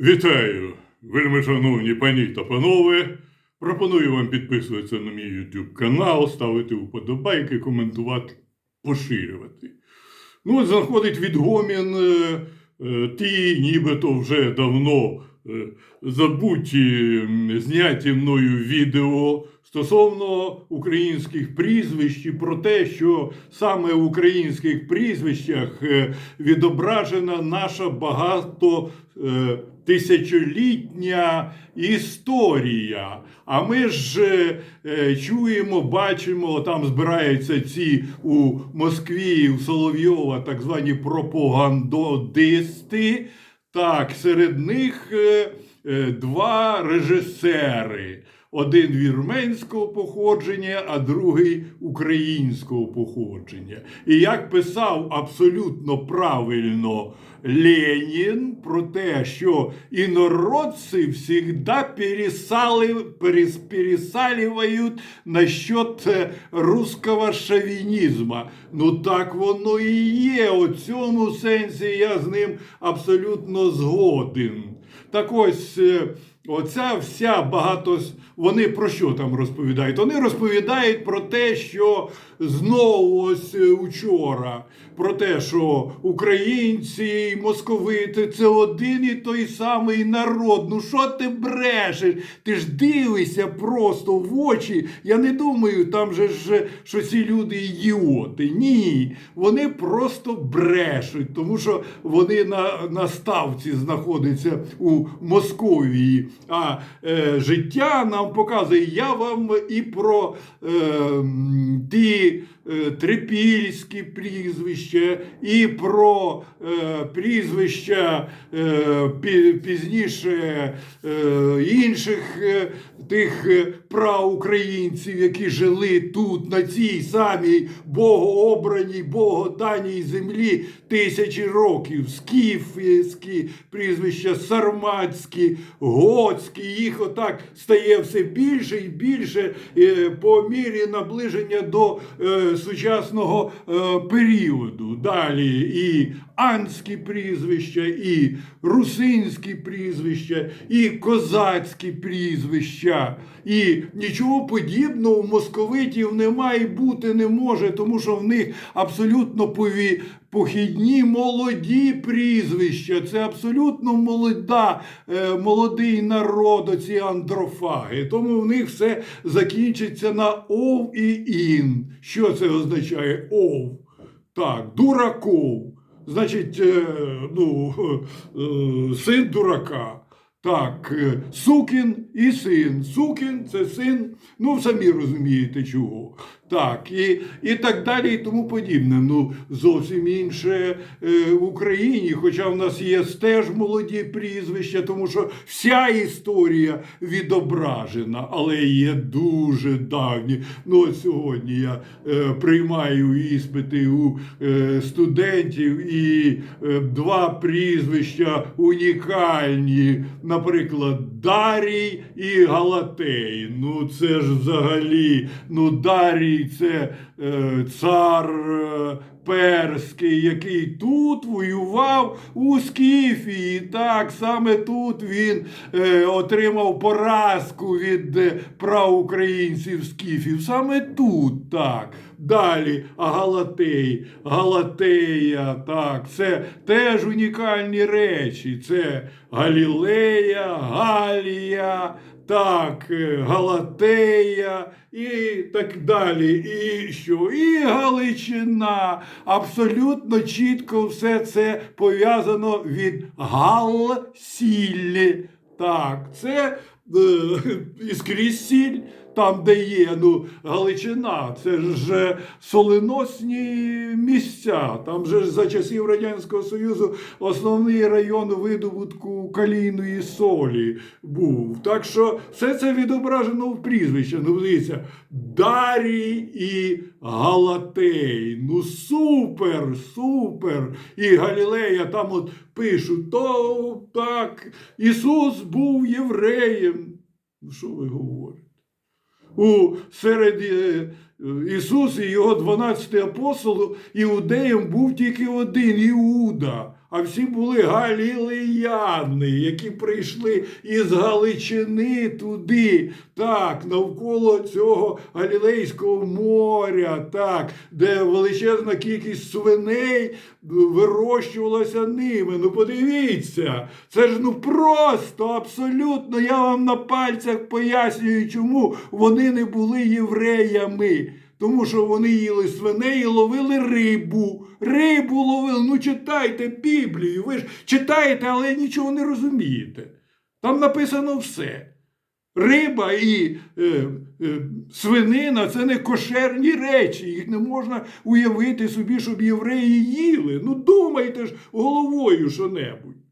Вітаю, вельми шановні пані та панове. Пропоную вам підписуватися на мій YouTube канал, ставити вподобайки, коментувати, поширювати. Ну, от знаходить відгомін е, е, ті, нібито вже давно забуті, зняті мною відео стосовно українських прізвищ і про те, що саме в українських прізвищах е, відображена наша багато е, тисячолітня історія. А ми ж е, е, чуємо, бачимо, там збираються ці у Москві, у Соловйова, так звані пропагандисти. Так, серед них е, е, два режисери. Один вірменського походження, а другий українського походження. І як писав абсолютно правильно Ленін про те, що інородці завжди пересали, перес, пересаливають насчет е, русского шовінізму. Ну так воно і є. У цьому сенсі я з ним абсолютно згоден. Так ось. Оця вся багато. Вони про що там розповідають? Вони розповідають про те, що знову ось е, учора, про те, що українці і московити це один і той самий народ. Ну що ти брешеш? Ти ж дивишся просто в очі. Я не думаю, там же ж, що ці люди ідіоти. Ні, вони просто брешуть, тому що вони на, на ставці знаходяться у Московії. А е, життя нам показує, я вам і про е, ті трипільські прізвища, і про е, прізвища е, пі- пізніше е, інших е, тих е, праукраїнців, які жили тут, на цій самій богообраній, богоданій землі тисячі років. Скіфські прізвища, сарматські, готські, їх отак стає все більше і більше е, по мірі наближення до е, сучасного е, періоду. Далі і анські прізвища, і русинські прізвища, і козацькі прізвища. І нічого подібного у московитів немає бути не може, тому що в них абсолютно пові, похідні молоді прізвища. Це абсолютно молода, е, молодий народ, оці андрофаги. Тому в них все закінчиться на ов і ін. Що це означає ов? Так, дураков. Значить, е, ну, е, син дурака. Так, е, сукін і син. Сукін це син, ну самі розумієте чого. Так, і, і так далі, і тому подібне. Ну, зовсім інше е, в Україні, хоча в нас є теж молоді прізвища, тому що вся історія відображена, але є дуже давні. Ну, от сьогодні я е, приймаю іспити у е, студентів і е, два прізвища унікальні, наприклад, Дарій і Галатей. Ну, це ж взагалі, ну, Дарій це е, цар. Е, Перський, який тут воював у Скіфії. Так, саме тут він е, отримав поразку від е, праукраїнців Скіфів. Саме тут, так. Далі, Галатей, Галатея, так, це теж унікальні речі. Це Галілея, Галія, так, е, Галатея і так далі. І що? І Галичина. Абсолютно чітко все це пов'язано від Гал-сіль. Так, це е, іскрізь сіль. Там, де є ну, Галичина, це ж соленосні місця. Там же ж за часів Радянського Союзу основний район видобутку калійної солі був. Так що все це відображено в прізвищі. Ну, дивіться, Дарій і Галатей. Ну супер, супер. І Галілея там от пишуть, то так, Ісус був євреєм. Ну, що ви говорите? У серед е, Ісус і його 12 апостолів іудеєм був тільки один Іуда. а всі були галілеяни, які прийшли із Галичини туди, так, навколо цього Галілейського моря, так, де величезна кількість свиней вирощувалася ними. Ну подивіться, це ж ну просто, абсолютно, я вам на пальцях пояснюю, чому вони не були євреями. Тому що вони їли свиней і ловили рибу. Рибу ловили. Ну читайте Біблію. Ви ж читаєте, але нічого не розумієте. Там написано все. Риба і е, е, свинина це не кошерні речі. Їх не можна уявити собі, щоб євреї їли. Ну думайте ж головою що-небудь.